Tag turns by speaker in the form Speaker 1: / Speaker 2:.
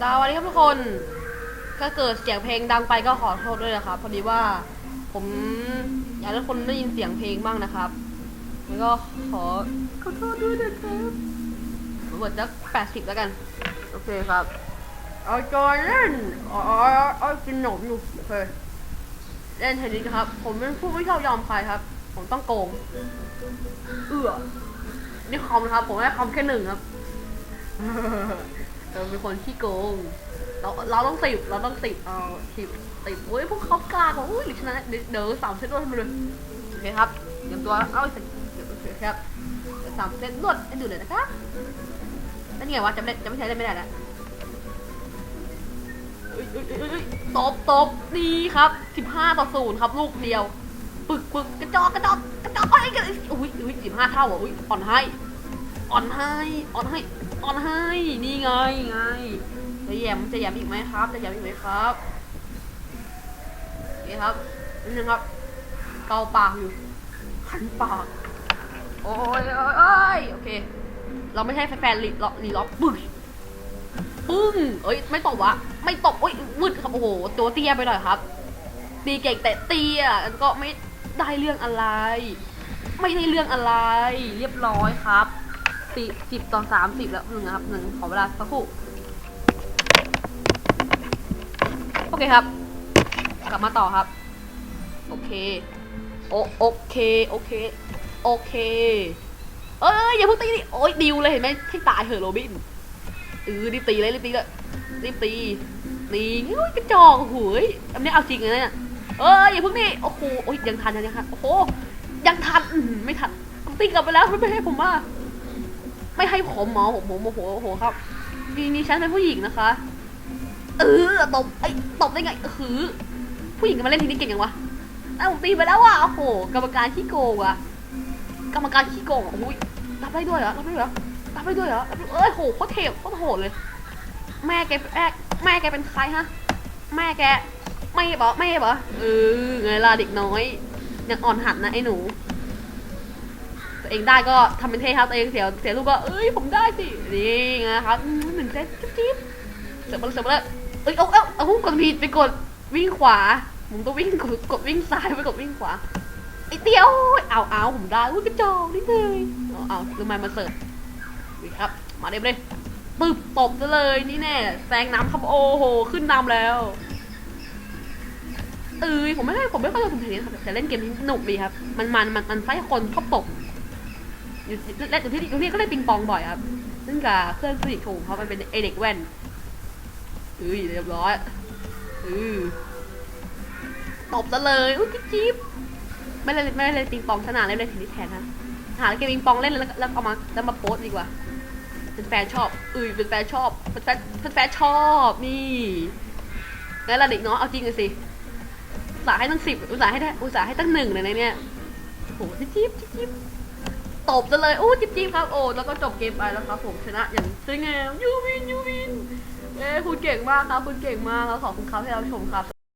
Speaker 1: สวัสดีครับทุกคนถ้าเกิดเสียงเพลงดังไปก็ขอโทษด้วยนะครับ พอดีว่าผมอยากให้คนได้ยินเสียงเพลงบ้างนะครับ แล้วก็ขอขอโทษด้วยนะครับผมเปิดสักแปดสิบแล้วกัน โอเคครับเอาจอยเล่นอ๋ออ๋ออ๋อกินขนมอยู่โอเคเล่นเทนนิสครับ ผมเป็นผู้ไม่ชอบยอมใครครับ ผมต้องโกง เอื้อนี่คอมนะครับ ผมให้คอมแค่หนึ่งครับ เราเป็นคนขี้โกง เราเราต้องสิบเราต้องสิบเอาสิบสิบเฮ้ยพวกเขากลาบอกอุ้ยหรือชนะเดี๋ยวเดี๋ยวสามเซตรวดให้มาเลยโอเคครับเตรียมตัวเอาสิเดี๋ยวโอเคครับสามเซตรวดให้ดูเลยนะครับนั่นไงวะจำไม่จำไม่ใช่ได้ไม่ได้ล้วเอ้ยเอ้ยเอ้ยเอ้ยตบตบดีครับสิบห้าต่อศูนย์ครับ ลูกเดียว ปึกปึกกระจอกกระจอกกระจอกเอ้ยกระอุ้ยอุ้ยสิบห้าเท่าอะอุ้ยอ่อนให้อ่อนให้อ่อนให้ อ่อนให้ นี่ไงไง จะแยมจะแยมอีกไหมครับ จะแยมอีกไหมครับโอเครับนิดนึงครับ เกาปากอยู่ขันปาก โอ้ยโอ้ยโอ้ยโอเค เราไม่ใช่แฟนๆลีล็อกลีล็อกปึ้งปึ้งเอ้ย ไม่ตบวะ ไม่ตบโอ้ยมืดครับ โอ้โห ตัวเตี้ยไปหน่อยครับ ตีเก่งแต่เตี้ยก็ไม่ได้เรื่องอะไร ไม่ได้เรื่องอะไร เรียบร้อยครับ สิสิบต่อสามสิบแล้วหนึ่งนะครับหนึ่งขอเวลาสักครู่โอเคครับ กลับมาต่อครับ โอเคโอโอเคโอเคโอเค เอ้ยอย่าเพิ่งตีดิโอ้ยดิวเลยเห็นไหมให้ตายเหอะโรบินเออรีบตีเลยรีบตีเลยรีบตีตีโอ้ยกระจอกโอ้ยอันนี้เอาจริงเลยเนี่ยเอ้ยอย่าเพิ่งนี่โอ้โหโอ้ยยังทันยังทันโอ้โหยังทันไม่ทันตีกลับไปแล้วไม่ให้ผมมา ไม่ให้ผมหมอผมผมโมโหโอ้โหครับมีนี่ฉันเป็นผู้หญิงนะคะ เออตบไอ้ตบได้ไงหือ ผู้หญิงมาเล่นทีนี้เก่งยังวะอ้าวผมตีไปแล้วว่ะโอ้โหกรรมการขี้โกงอะกรรมการขี้โกงอะโอ้ยรับได้ด้วยเหรอรับได้ด้วยเหรอรับได้ด้วยเหรอเอ้ยโหโคตรเทพโคตรโหดเลย แม่แกแม่แม่แกเป็นใครฮะ แม่แกไม่บอกไม่บอกเออไงล่ะเด็กน้อยยังอ่อนหัดนะไอ้หนู ตัวเองได้ก็ทำเป็นเท่ครับตัวเองเสียเสียลูกก็เอ้ยผมได้สินี่ไงครับอืมหนึ่งเซตจิ๊บจิ๊บเสร็จมาแล้วเสร็จมาแล้วเอ้ยเอาเอาเอากดผิดไปกดวิ่งขวาผมต้องวิ่งกดกดวิ่งซ้ายไปกดวิ่งขวาไอ้เตี้ยวเอาเอาผมได้อุ้ยกระจอกนิดเลยเอาเอาลืมไมามาเสิร์ฟนี่ครับ มาเร็วเลยปึ๊บตบซะเลยนี่แน่แซงน้ำครับโอ้โหขึ้นนำแล้วเอ้ยผมไม่ได้ผมไม่ค่อยจะสนใจนะครับแต่เล่นเกมนี้สนุกดีครับ มันมันมันมันไฟคนชอบตบ อยู่เล่นอยู่ที่อยู่ที่ก็เล่นปิงปองบ่อยครับ ซึ่งกับเพื่อนสนิทของเขามันเป็นไอเด็กแว่นเอ้ยเรียบร้อยเออตบซะเลยอุ้ยจิ๊บไม่เล่นไม่เล่นปิงปองขนาดเล่นเล่นเทนนิสแทนฮะหาเกมปิงปองเล่นแล้วแล้วเอามาแล้วมาโพสดีกว่า เป็นแฟนชอบเอ้ยเป็นแฟนชอบเป็นแฟนเป็นแฟนชอบนี่งั้นละเด็กน้อยเอาจริงเลยสิอุตส่าห์ให้ตั้งสิบอุตส่าห์ให้ได้อุตส่าห์ให้ตั้งหนึ่งเลยนะเนี่ยโหจิ๊บจิ๊บ ตบซะเลยอู้จิ๊บจิ๊บครับโอ้แล้วก็จบเกมไปแล้วครับผมชนะอย่างสวยงามยูวินยูวินเอ้คุณเก่งมากครับคุณเก่งมากแล้วขอบคุณครับที่เราชมครับ